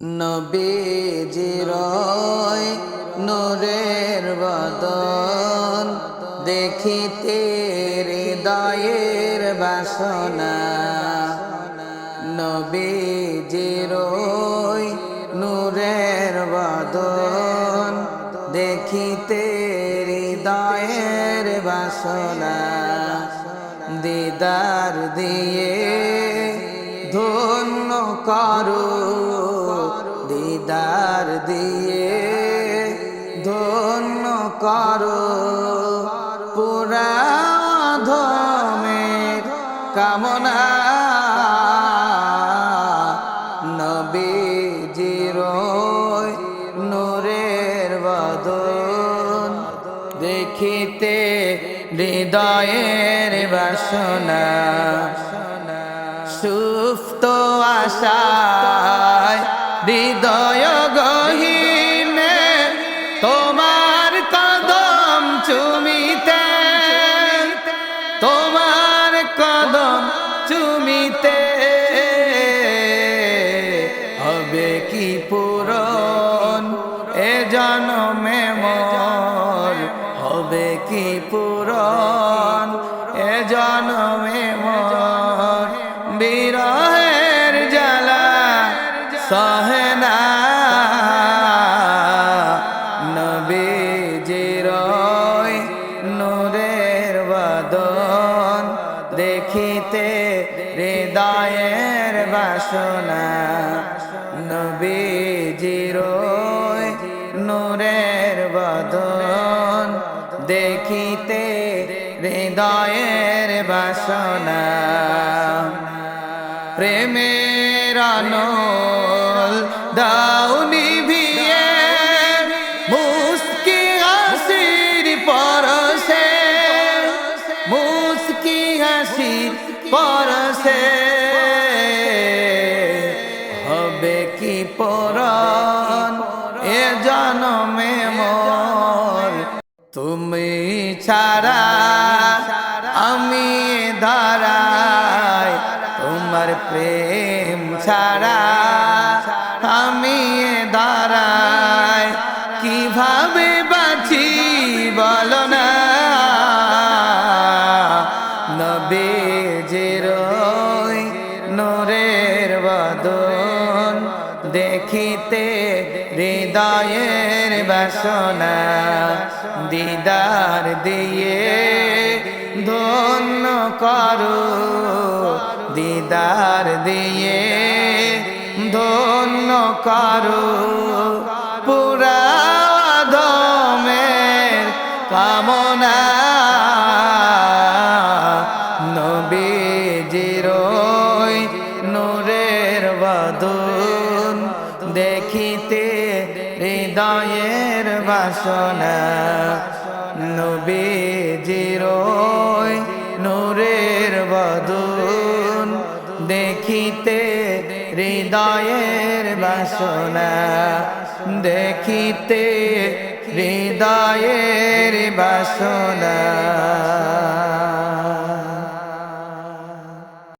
নবীজির নূরের বদন, দেখিতে হৃদয়ের বাসনা। নবীজির নূরের বদন, দেখিতে হৃদয়ের বাসনা। দিদার দিয়ে ধন্য করো। দিদার দিয়ে ধন্য করো। পুরা ধমের কামনা নবীজির নূরের বদন। দেখিতে হৃদয়ের বাসনা। সুপ্ত আশায় হৃদয় গহীনে, তোমার কদম চুমিতে, তোমার কদম চুমিতে। হবে কি পূরণ এ জন্মে মোর? হবে কি পূরণ? দেখিতে হৃদয়ের বাসনা। নবীজির নূরের বদন। দেখিতে হৃদয়ের বাসনা। প্রেমের নল দাউনি হাসির পরশে। হবে কি পরন এ জনমে মোর। তুমি ছাড়া আমি ধারায়, তোমার প্রেম ছাড়া আমি বদন দেখিতে হৃদয়ের বাসনা, দিদার দিয়ে ধন্য করো, দিদার দিয়ে ধন্য করো। পুরা ধমের কামনা বদন দেখিতে হৃদয়ের বাসনা। নবীজির নূরের বদন। দেখিতে হৃদয়ের বাসনা। দেখিতে হৃদয়ের বাসনা।